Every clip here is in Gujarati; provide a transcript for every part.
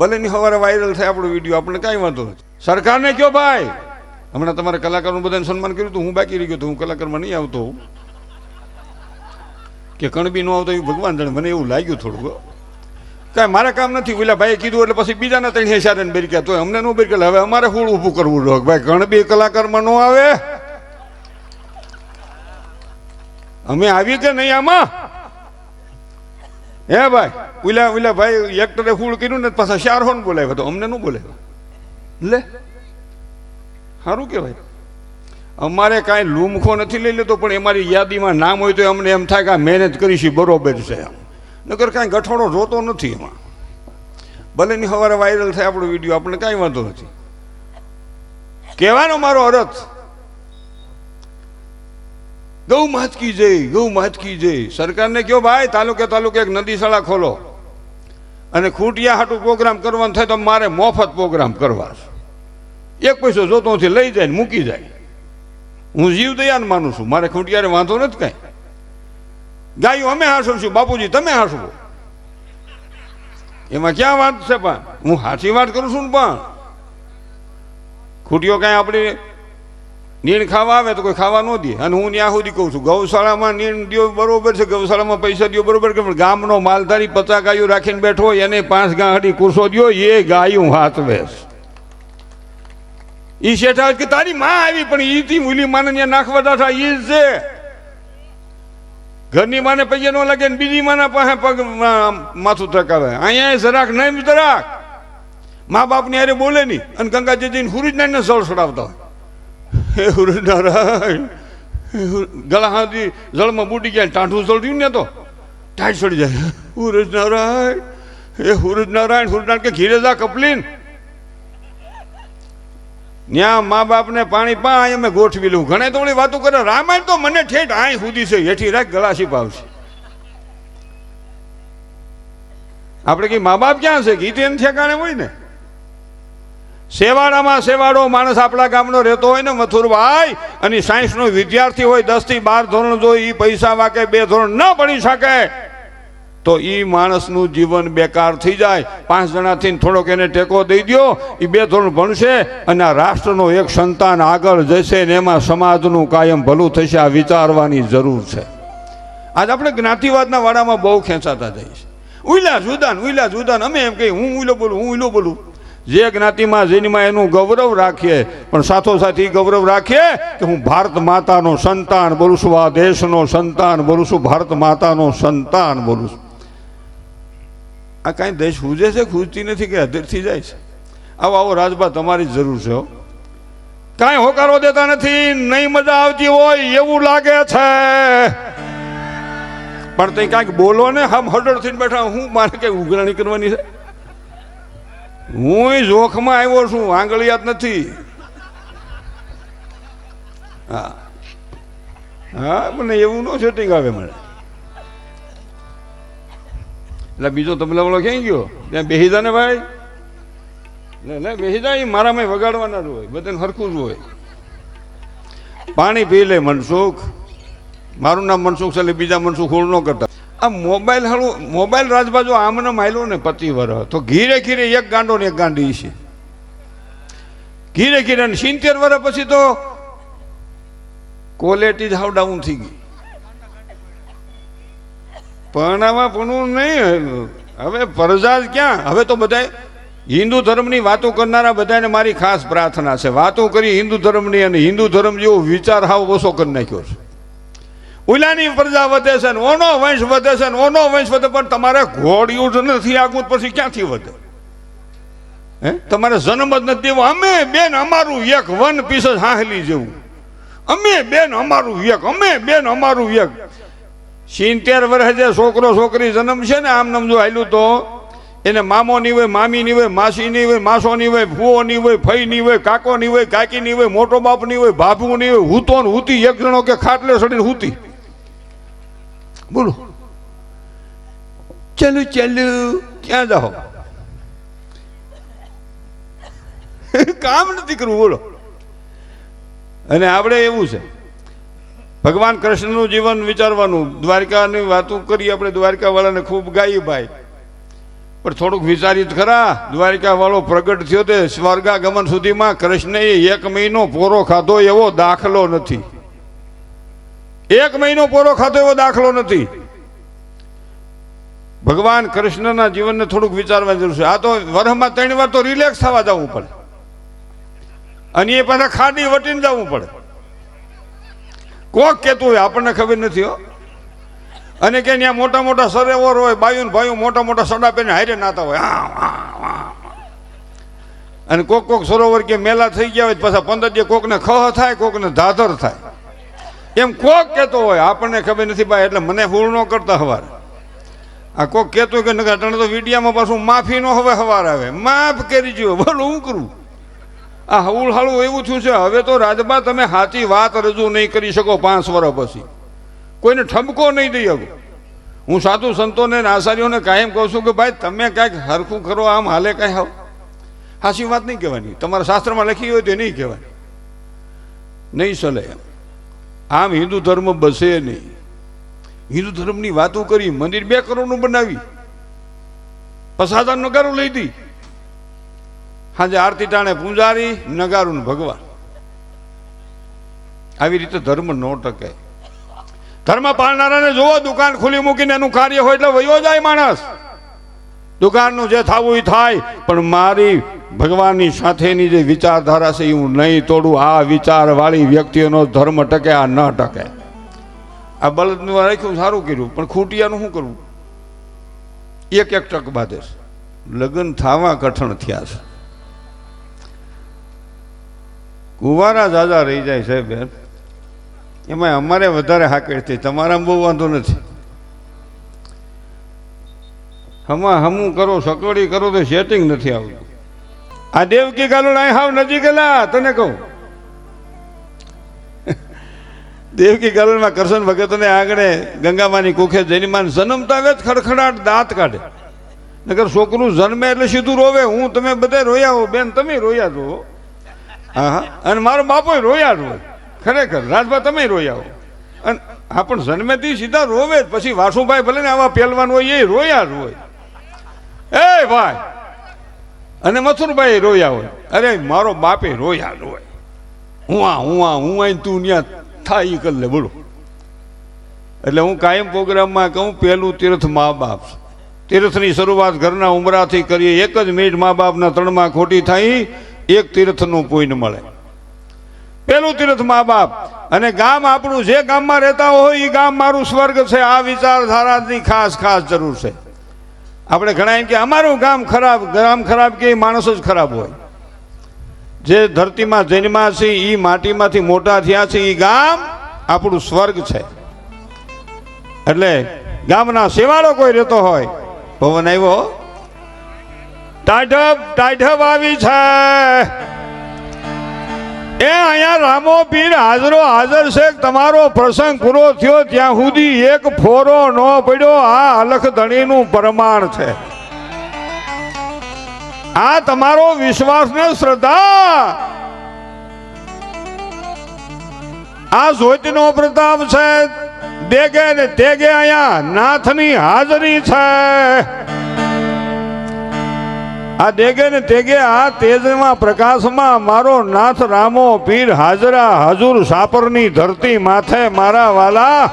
ભલે ની સવારે વાયરલ થાય આપણો વીડિયો આપણે કાંઈ વાંધો નથી. સરકારને કયો ભાઈ, હમણાં તમારે કલાકારનું બધાને સન્માન કર્યું હતું, હું બાકી રહી ગયો હું કલાકારમાં નહીં આવતો. કે કણબી ન આવતો એવું ભગવાન જાણે, મને એવું લાગ્યું થોડુંક કાંઈ મારે કામ નથી, ઓલા ભાઈએ કીધું એટલે પછી બીજાના ત્રણ હેસારે ને ગયા તો અમને નો બેરી હવે અમારે ફૂળ ઊભું કરવું રહ્યો ભાઈ, કણબી કલાકારમાં ન આવે? અમે આવી કે નહીં આમાં? હે ભાઈ ઓલા ઓલા ભાઈ, એક્ટરે ફૂલ કર્યું ને પાછા શારહોન બોલાવ્યો તો અમને નું બોલાવ્યો. લે. સારું કહેવાય. અમારે કાંઈ લૂમખો નથી લઈ લેતો, પણ અમારી યાદીમાં નામ હોય તો અમને એમ થાય કે આ મહેનત કરીશું, બરોબર છે એમ. નકર કાંઈ ગઠોડો જોતો નથી એમાં. ભલે ની સવારે વાયરલ થાય આપણો વીડિયો આપણે કાંઈ વાંધો નથી. કહેવાનો મારો અરથ ગૌ માત કી જય, ગૌ માત જય. સરકારને કયો ભાઈ, તાલુકે તાલુકે એક નદીશાળા ખોલો અને ખૂંટિયા હાટું પ્રોગ્રામ કરવાનો થાય તો મારે મોફત પ્રોગ્રામ કરવા એક પૈસો જોતો લઈ જાય ને મૂકી જાય. હું જીવ દયાન માનું છું. મારે ખૂંટિયારે વાંધો નથી કાંઈ. ગાયું, અમે હાંસું છું બાપુજી, તમે હાંસવો. એમાં ક્યાં વાત છે પણ? હું સાચી વાત કરું છું ને પણ. ખૂટીઓ કાંઈ આપણી નીણ ખાવા આવે તો કોઈ ખાવા ન દે. અને હું ત્યાં સુધી કહું છું, ગૌશાળામાં નીણ દો બરોબર છે, ગૌશાળામાં પૈસા દો બરોબર કે પણ ગામનો માલધારી પચાસ ગાયો રાખીને બેઠો હોય, એને પાંચ ગાંઠી કુરસો દો એ ગાયું હાથવે છે ઈ શેઠા કે તારી માં આવી, પણ ઈ થી મૂલી માને ત્યાં નાખવા દાઠા જ છે. ઘરની માને પૈસા ન લાગે ને બીજી માના પાસે પગ માથું ટકાવે અહીંયા જરાક નહીં, જરાક. મા બાપની અરે બોલે નહીં. અને ગંગાજીજીને હુરુજનારાયણને ને ચડાવતા હોય. હે હુરુજનારાયણ હે ગળા હાથી જળમાં બૂટી ગયા ટાંઠું રહ્યું ને તો ટાઈટ ચડી જાય. હુરુજનારાયણ હે હુરુજનારાયણ હુરનારાયણ કે ઘીરે જા કપલીન. ન્યા મા બાપને પાણી પા અમે ગોઠવી લઉં. ઘણે તો વાતો કરે, રામાયણ તો મને ઠેઠ આય સુધી છે, હેઠી રાખ ગળા છીપાવશે આપણે કઈ મા બાપ ક્યાં છે? ગીત એમ ઠેકાણે હોય ને? સેવાડામાં સેવાડો માણસ આપણા ગામનો રહેતો હોય ને મથુરભાઈ, અને સાયન્સનો વિદ્યાર્થી હોય દસથી બાર ધોરણ જો એ પૈસા વાકે બે ધોરણ ન ભણી શકે, તો એ માણસનું જીવન બેકાર થઈ જાય. પાંચ જણાથી થોડોક એને ટેકો દઈ દો એ બે ધોરણ ભણશે, અને આ રાષ્ટ્રનો એક સંતાન આગળ જશે ને એમાં સમાજનું કાયમ ભલું થશે, આ વિચારવાની જરૂર છે. આજ આપણે જ્ઞાતિવાદના વાડામાં બહુ ખેંચાતા જઈએ ઉઈલા જુદાન ઉઈલા જુદાન, અમે એમ કહીએ, હું ઉઈલો બોલું, હું ઉઈલો બોલું. જે જ્ઞાતિમાં જેનીમાં એનું ગૌરવ રાખીએ, પણ સાથોસાથ એ ગૌરવ રાખીએ કે હું ભારત માતાનો સંતાન બોલું છું, આ દેશનો સંતાન બોલું છું, ભારત માતાનો સંતાન બોલું છું. આ કાંઈ દેશ ખૂજે છે ખૂજતી નથી કે અધીરથી જાય છે? આવો આવો રાજભા, તમારી જરૂર છે. કાંઈ હોકારો દેતા નથી, નહીં મજા આવતી હોય, એવું લાગે છે. પણ તે કાંઈક બોલો ને, હમ હડળ થઈને બેઠા, હું મારે કઈ ઉઘરાણી કરવાની છે? હું જોખમાં આવ્યો છું, આંગળિયાત નથી. હા. હા, મને એવું નો સેટિંગ આવે મને. એટલે બીજો તબલા વાળો ક્યાં ગયો? ત્યાં બેહીદા ને ભાઈ? ને ને બેહી જા એ મારામાં વગાડવાના જ હોય, બધાને હરખું જ હોય. પાણી પી લે મનસુખ. મારું નામ મનસુખ છે, એટલે બીજા મનસુખ હોળ ન કરતા. આ મોબાઈલ હાલું, મોબાઈલ રાજબાજુ આમને માયલો ને પતિ વર તો ઘીરે ઘીરે એક ગાંડો ને એક ગાંડી છે. ઘીરે ઘીરે સિત્તેર વર્ષ પછી તો ક્વોલિટી હાવ ડાઉન થઈ ગઈ. આમાં પણ નહીં, હવે પરજાજ ક્યાં? હવે તો બધા હિન્દુ ધર્મની વાતો કરનારા બધાને મારી ખાસ પ્રાર્થના છે. વાતો કરી હિન્દુ ધર્મની અને હિન્દુ ધર્મ જેવો વિચાર હાવ ઓછો કરી નાખ્યો છે. ઉલાની પ્રજા વધે છે ને ઓનો વંશ વધે છે ને ઓનો વંશ વધે, પણ તમારે ઘોડિયું જ નથી આગું પછી ક્યાંથી વધે? હે? તમારે જન્મ જ નથી દેવો. અમે બેન અમારું એક વન પીસ જ હાહલી જેવું. અમે બેન અમારું એક, અમે બેન અમારું એક. સિત્તેર વર્ષે જે છોકરો છોકરી જન્મ છે ને, આમ નામ જો હાલ્યું તો, એને મામો નહીં હોય મામી નહીં હોય માસી નહીં હોય માસો નહીં હોય ફુઓ નહીં હોય ફઈ નહીં હોય કાકો નહીં હોય કાકી નહીં હોય, મોટો બાપ નહીં હોય ભાભું નહીં હોય હૂતો ને હૂતી, એક જણો કે ખાટલે સડીને હૂતી. બોલો. ચાલુ ચાલુ ક્યાં જાઓ? કામ નથી કરવું, બોલો. અને આપણે એવું છે, ભગવાન કૃષ્ણનું જીવન વિચારવાનું, દ્વારકાની વાતો કરી આપણે દ્વારકાવાળાને ખૂબ ગાઈ ભાઈ. પણ થોડુંક વિચારિત ખરા દ્વારિકા વાળો પ્રગટ થયો તે સ્વર્ગાગમન સુધીમાં કૃષ્ણએ એક મહિનો પોરો ખાધો એવો દાખલો નથી. એક મહિનો પોરો ખાતો એવો દાખલો નથી. ભગવાન કૃષ્ણના જીવનને થોડુંક વિચારવા જરૂર છે. આ તો વરહમાં ત્રણ વાર તો રિલેક્સ થવા જવું પડે. અને એ પાછા ખાડી વટીને જવું પડે. કોક કેતું હોય, આપણને ખબર નથી હો. અને કે ત્યાં મોટા મોટા સરોવર હોય, બાયુ ને ભાઈઓ મોટા મોટા સડા પહેરીને હારે નાતા હોય. અને કોક કોક સરોવર કે મેલા થઈ ગયા હોય પાછા પંદર જે કોકને ખહ થાય, કોકને ધાધર થાય. એમ કોક કહેતો હોય, આપણને ખબર નથી ભાઈ, એટલે મને ફૂલ ન કરતા હવાર. આ કોક કહેતો કે નકર અટાણે તો વિડિયામાં પાછું માફી નો હવે હવાર આવે. માફ કરી જો બોલો હું કરું. આ હવુલ હાળું એવું થયું છે, હવે તો રાજબા તમે સાચી વાત રજૂ નહીં કરી શકો પાંચ વર્ષ પછી. કોઈને ઠમકો નહીં દઈ હવે હું સાધુ સંતોને આચાર્યોને કાયમ કહું છું કે ભાઈ, તમે કાંઈક હરખું કરો, આમ હાલે કાંઈ હાવ. સાચી વાત નહીં કહેવાની. તમારા શાસ્ત્રમાં લખી હોય તો નહીં કહેવાની નહીં ચલે એમ. આમ હિન્દુ ધર્મ બસે નહીં. હિન્દુ ધર્મની વાતો કરી, મંદિર બે કરોડનું બનાવી. પસાદાન નગારું લઈ દી. સાંજે આરતી ટાણે પૂંજારી, નગારું ભગવાન. આવી રીતે ધર્મ ન ટકે. ધર્મ પાળનારાને જોવો, દુકાન ખુલી મૂકીને એનું કાર્ય હોય એટલે વયો જાય માણસ. દુકાનનું જે થવું એ થાય, પણ મારી ભગવાનની સાથેની જે વિચારધારા છે એ હું નહીં તોડું. આ વિચારવાળી વ્યક્તિઓનો ધર્મ ટકે, આ ન ટકે. આ બળદનું રાખ્યું, સારું કર્યું, પણ ખૂટિયાનું શું કરવું? એક એક ટક બાદ લગ્ન થવા કઠણ થયા છે. કુંવારા જાજા રહી જાય સાહેબ એમાં અમારે વધારે હાકડ થઈ તમારામાં બહુ વાંધો નથી. હમા હમું કરો સકડી કરો તો સેટિંગ નથી આવતું. આ દેવકી ગાલુડ અહીં હાવ નજીક ગયેલા, તને કહું. દેવકી ગાલુડમાં કરશન ભગતને આગળ ગંગામાની કુખે જૈનમાન જન્મતા જ ખડખડાટ દાંત કાઢે. નગર છોકરું જન્મે એટલે સીધું રોવે, હું તમે બધે રોયા હો, બેન તમે રોયા છો હા. અને મારો બાપો રોયા જ હોય. ખરેખર, રાજભા તમે રોયા હો. અને હા પણ જન્મેથી સીધા રોવે જ, પછી વાસુભાઈ ભલે ને આવા પહેલવાન હોય, એ રોયા જ હોય. એ ભાઈ. અને મથુરભાઈ રોયા હોય. અરે મારો બાપે રોયા રોય હું આ હું આ, હું આઈ તું ત્યાં થાય એ કરી બોલો. એટલે હું કાયમ પ્રોગ્રામમાં કહું, પહેલું તીર્થ મા બાપ. તીર્થની શરૂઆત ઘરના ઉમરાથી કરીએ. એક જ મિનિટ મા બાપના ત્રણમાં ખોટી થાય એક તીર્થનું પુણ્ય મળે. પેલું તીર્થ મા બાપ. અને ગામ આપણું જે ગામમાં રહેતા હોય એ ગામ મારું સ્વર્ગ છે. આ વિચારધારાની ખાસ ખાસ જરૂર છે. આપણે ઘણા એમ કે અમારું ગામ ખરાબ ગામ ખરાબ કે માણસ જ ખરાબ હોય. જે ધરતીમાં જન્મ્યા છે એ માટીમાંથી મોટા થયા છે એ ગામ આપણું સ્વર્ગ છે. એટલે ગામના સેવાળો કોઈ રહેતો હોય, પવન આવ્યો ટાઢબ ટાઢબ આવી છે. એ અહીંયા રામો પીર હાજરો હાજર છે. તમારો પ્રસંગ પૂરો થયો ત્યાં સુધી એક ફોરો ન પડ્યો. આ અલખ ધણીનું પ્રમાણ છે. આ તમારો વિશ્વાસ ને શ્રદ્ધા. આ જ્યોતિનો પ્રતાપ છે. દેગે ને તેગે અહીંયા નાથની હાજરી છે. આ દેગે ને તેગે આ તેજમાં, પ્રકાશમાં મારો નાથ રામો પીર હાજરા હજુર સાપરની ધરતી માથે મારા વાલા.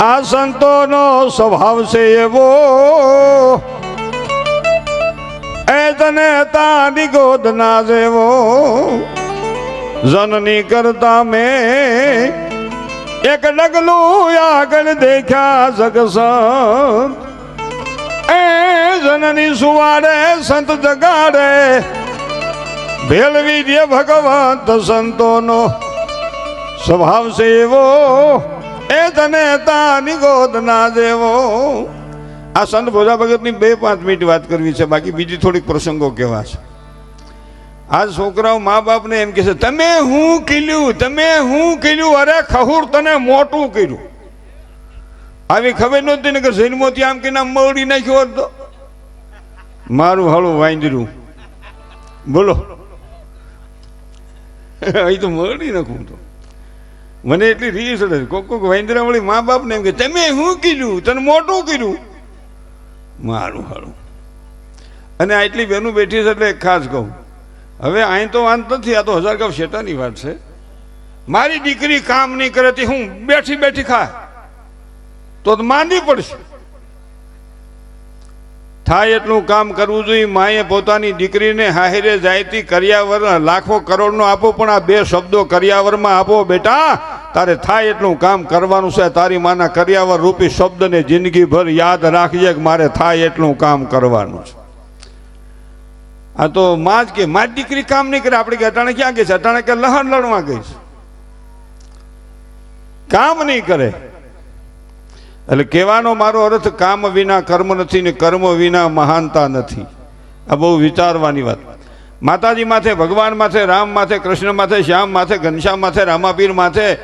આ સંતોનો સ્વભાવ છે એવો. એ તને તારી ગોદ ના જેવો. જનની કરતા મેં એક ડગલું આગળ દેખ્યા જગસંત. એ જનની સુવાડે સંત જગાડે. ભેળવી દે ભગવંત સંતોનો સ્વભાવ એવો એ તને તાની ગોદ ના દેવો. આ સંત ભોજા ભગતની બે પાંચ મિનિટ વાત કરવી છે, બાકી બીજી થોડીક પ્રસંગો કહેવા છે આ છોકરાઓ મા બાપને એમ કહે છે, તમે હું કીલ્યું તમે હું કીલ્યું અરે ખહુર તને મોટું કર્યું આવી ખબર નહોતી ને કે જન્મોથી આમ કે નામ મળી નાખ્યો હોત તો. મારું હળું વાંદરું. બોલો. અહીં તો મળી નાખું તો. મને એટલી રીસ હતી કોક કોક વાંદરા વળી મા બાપને એમ કે, તમે હું કીધું, તને મોટું કર્યું મારું હારું અને આટલી બહેનું બેઠી છે એટલે ખાસ કહું. હવે અહીં તો વાંધ નથી, આ તો હજાર ગાવ શેટાની વાત છે. મારી દીકરી કામ નહીં કરે તે હું બેઠી બેઠી તો તો માંદી પડશે. થાય એટલું કામ કરવું જોઈએ, માએ પોતાની દીકરીને હાહિરે જાયતી કર્યાવર લાખો કરોડનો આપો, પણ આ બે શબ્દો કર્યાવરમાં આપો બેટા. તારે થાય એટલું કામ કરવાનું છે, તારી માના કર્યાવર રૂપી શબ્દને જિંદગીભર યાદ રાખજે કે મારે થાય એટલું કામ કરવાનું છે. આ તો માં જ કે માં દીકરી કામ નહીં કરે. આપણે કે, અટાણે ક્યાં ગઈ છે? અટાણે કે લહણ લડવા ગઈ છે. કામ નહીં કરે. એટલે કહેવાનો મારો અર્થ, કામ વિના કર્મ નથી ને કર્મ વિના મહાનતા નથી. આ બહુ વિચારવાની વાત. માતાજી માથે, ભગવાન માથે, રામ માથે, કૃષ્ણ માથે, શ્યામ માથે, ઘનશ્યામ માથે, રામાપીર માથે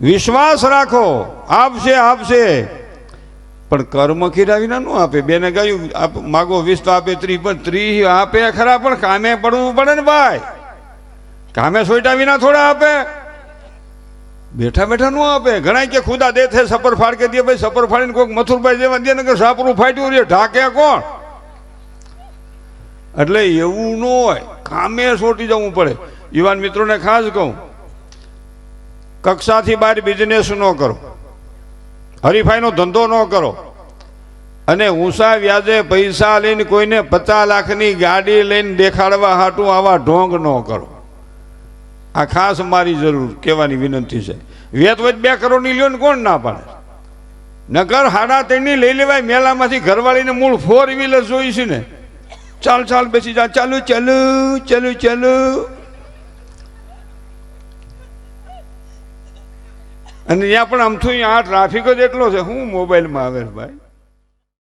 વિશ્વાસ રાખો. આપશે આપશે. પણ કર્મ કર્યા વિના ન આપે. બેને કહ્યું માગો વીસ તો આપે ત્રીસ, પણ ત્રીસ આપે ખરા, પણ કામે પડવું પડે ને ભાઈ. કામે સોયટા વિના થોડા આપે. બેઠા બેઠા નું આપે. ઘણા કે ખુદા દે છે, સપર ફાડ કે દે, ભાઈ સફર ફાડીને કોઈક મથુરભાઈ જેવા દે ને કે સાપરું ફાટ્યું રે. ઢાકે કોણ? એટલે એવું ન હોય. કામે સોટી જવું પડે. યુવાન મિત્રોને ખાસ કહું, કક્ષાથી બહાર બિઝનેસ ન કરો. હરીફાઈનો ધંધો ન કરો. અને ઊંસા વ્યાજે પૈસા લઈને કોઈને પચાસ લાખની ગાડી લઈને દેખાડવા હાટું આવા ઢોંગ ન કરો. આ ખાસ મારી જરૂર કહેવાની વિનંતી છે. વેત વેત બે કરોડની લ્યો ને કોણ ના પાડે? નગર હાડા ત્રણની લઈ લેવાય, મેલામાંથી ઘરવાળીને મૂળ ફોર વ્હીલર જોઈ છે ને. ચાલ ચાલ, બેસી જા, ચાલુ ચાલુ ચાલુ ચાલુ. અને ત્યાં પણ આમથું આ ટ્રાફિક જ એટલો છે. હું મોબાઈલમાં આવે ભાઈ.